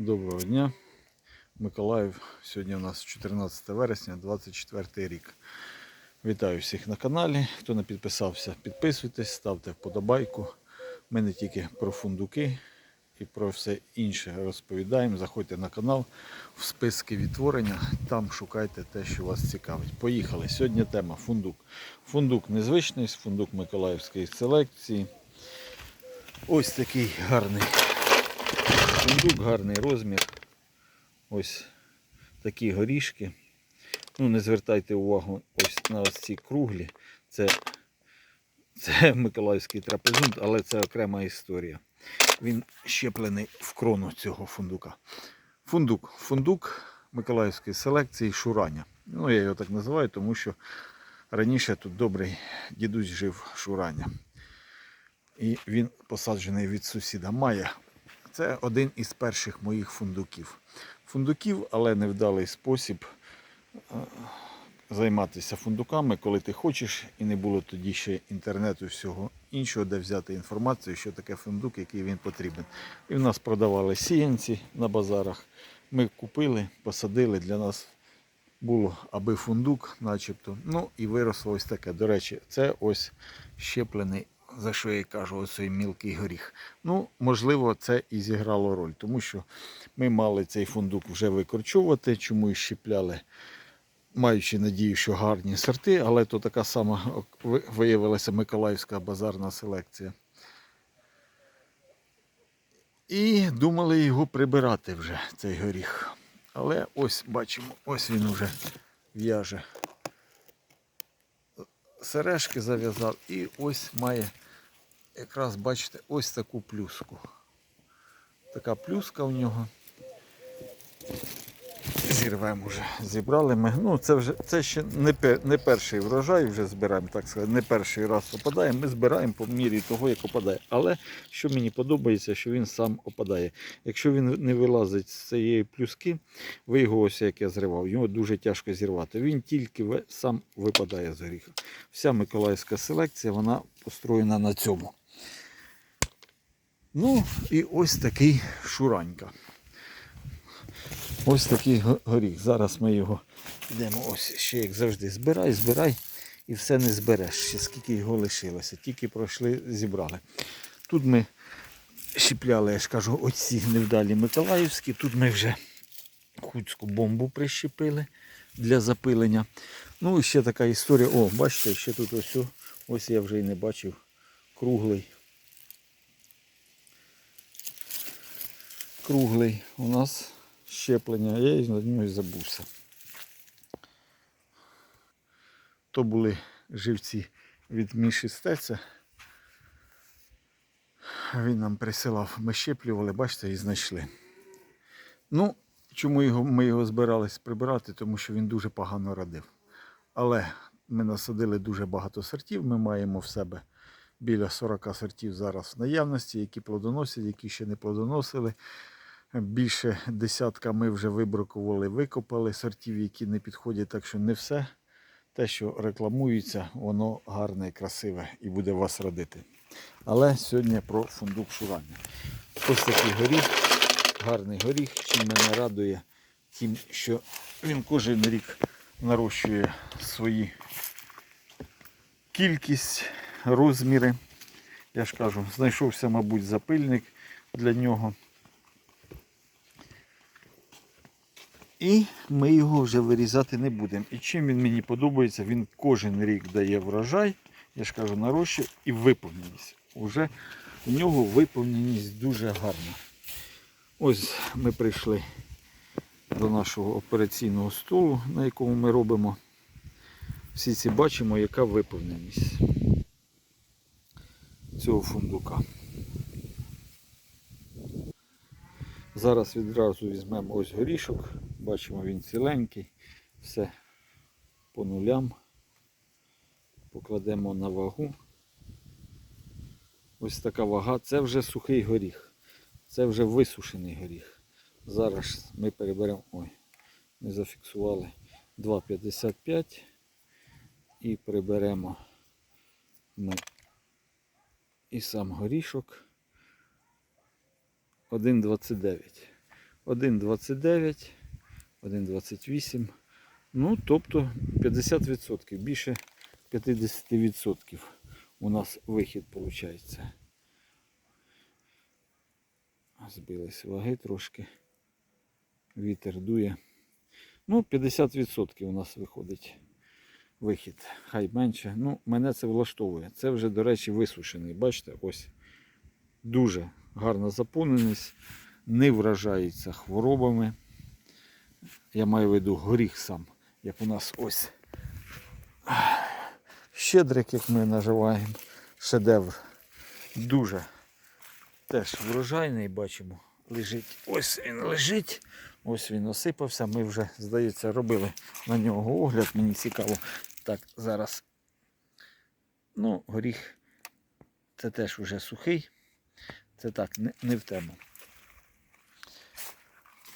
Доброго дня. Миколаїв. Сьогодні у нас 14 вересня, 24 рік. Вітаю всіх на каналі. Хто не підписався, підписуйтесь, ставте вподобайку. Ми не тільки про фундуки і про все інше розповідаємо. Заходьте на канал в списки відтворення, там шукайте те, що вас цікавить. Поїхали. Сьогодні тема фундук. Фундук незвичний, фундук Миколаївської селекції. Ось такий гарний Фундук гарний розмір. Ось такі горішки. Ну, не звертайте увагу ось на ось ці круглі. Це, це Миколаївський трапезунт, але це окрема історія. Він щеплений в крону цього фундука. Фундук. Фундук Миколаївської селекції Шураня. Ну, я його так називаю, тому що раніше тут добрий дідусь жив Шураня. І він посаджений від сусіда. Має це один із перших моїх фундуків. Фундуків, але невдалий спосіб е, займатися фундуками, коли ти хочеш, і не було тоді ще інтернету і всього іншого, де взяти інформацію, що таке фундук, який він потрібен. І в нас продавали сіянці на базарах. Ми купили, посадили для нас. Було аби фундук, начебто. Ну і виросло ось таке. До речі, це ось щеплений за що я кажу, оцей мілкий горіх. Ну, можливо, це і зіграло роль, тому що ми мали цей фундук вже викорчовувати, чому і щепляли, маючи надію, що гарні сорти, але то така сама виявилася Миколаївська базарна селекція. І думали його прибирати вже, цей горіх. Але ось бачимо, ось він вже в'яже сережки зав'язав і ось має якраз бачите ось таку плюску. Така плюска у нього. Зірвемо вже. Зібрали ми. Ну, це вже це ще не, не перший врожай, вже збираємо, так сказати, не перший раз опадає. Ми збираємо по мірі того, як опадає. Але що мені подобається, що він сам опадає. Якщо він не вилазить з цієї плюски, ви його ось як я зривав, його дуже тяжко зірвати. Він тільки сам випадає з горіха. Вся миколаївська селекція вона построєна на цьому. Ну і ось такий шуранька. Ось такий горіх. Зараз ми його йдемо ось ще, як завжди, збирай, збирай і все не збереш. Ще скільки його лишилося. Тільки пройшли, зібрали. Тут ми щіпляли, я ж кажу, оці невдалі Миколаївські. Тут ми вже хуцьку бомбу прищепили для запилення. Ну і ще така історія. О, бачите, ще тут ось, ось я вже і не бачив круглий. Круглий у нас щеплення, я із- на нього і забувся. То були живці від Міші Стеця. Він нам присилав, ми щеплювали, бачите, і знайшли. Ну, чому його, ми його збирались прибирати? Тому що він дуже погано родив. Але ми насадили дуже багато сортів. Ми маємо в себе біля 40 сортів зараз в наявності, які плодоносять, які ще не плодоносили. Більше десятка ми вже вибракували, викопали сортів, які не підходять, так що не все те, що рекламується, воно гарне і красиве і буде вас родити. Але сьогодні про фундук шурання. Ось такий горіх, гарний горіх, чим мене радує, тим, що він кожен рік нарощує свої кількість, розміри. Я ж кажу, знайшовся, мабуть, запильник для нього. І ми його вже вирізати не будемо. І чим він мені подобається, він кожен рік дає врожай, я ж кажу, нарощує і виповненість. Уже у нього виповненість дуже гарна. Ось ми прийшли до нашого операційного столу, на якому ми робимо. Всі ці бачимо, яка виповненість цього фундука. Зараз відразу візьмемо ось горішок. Бачимо, він ціленький. Все по нулям. Покладемо на вагу. Ось така вага. Це вже сухий горіх. Це вже висушений горіх. Зараз ми переберемо. Ой, не зафіксували 2,55 і приберемо ми і сам горішок 1,29. 1,29, 1,28. Ну, тобто 50%, більше 50% у нас вихід виходить. Збились ваги трошки. Вітер дує. Ну, 50% у нас виходить вихід. Хай менше. Ну, мене це влаштовує. Це вже, до речі, висушений. Бачите, ось дуже гарна заповненість, не вражається хворобами. Я маю в виду горіх сам, як у нас ось щедрик, як ми називаємо, шедевр. Дуже теж врожайний, бачимо, лежить. Ось він лежить, ось він осипався. Ми вже, здається, робили на нього огляд. Мені цікаво. Так, зараз. Ну, горіх це теж вже сухий. Це так, не, не в тему.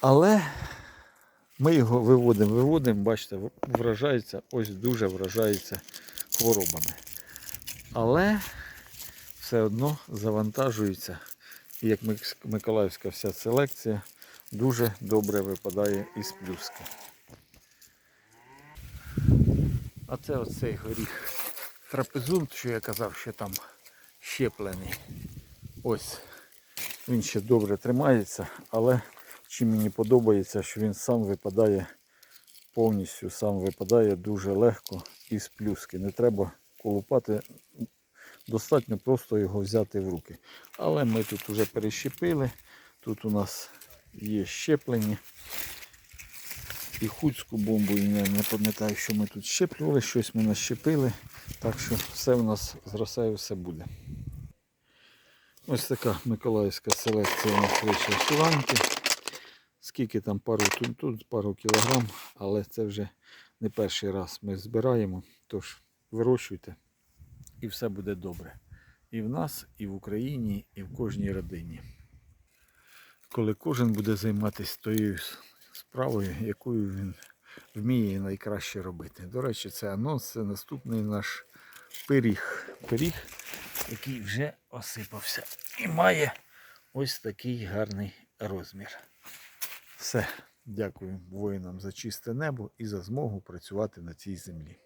Але ми його виводимо, виводимо, бачите, вражається, ось дуже вражається хворобами. Але все одно завантажується. І як Миколаївська вся селекція дуже добре випадає із плюски. А це оцей горіх трапезунт, що я казав, що там щеплений. Ось він ще добре тримається, але чим мені подобається, що він сам випадає повністю, сам випадає дуже легко із плюски. Не треба колупати, достатньо просто його взяти в руки. Але ми тут вже перещепили, тут у нас є щеплені. І хуцьку бомбу, і я не пам'ятаю, що ми тут щеплювали, щось ми нащепили. Так що все у нас зростає, все буде. Ось така миколаївська селекція у нас вийшла шиванки. Скільки там пару тут, тут пару кілограм, але це вже не перший раз ми збираємо. Тож вирощуйте і все буде добре. І в нас, і в Україні, і в кожній родині. Коли кожен буде займатися тою справою, якою він вміє найкраще робити. До речі, це анонс, це наступний наш пиріг. Пиріг, який вже осипався і має ось такий гарний розмір. Все. Дякую воїнам за чисте небо і за змогу працювати на цій землі.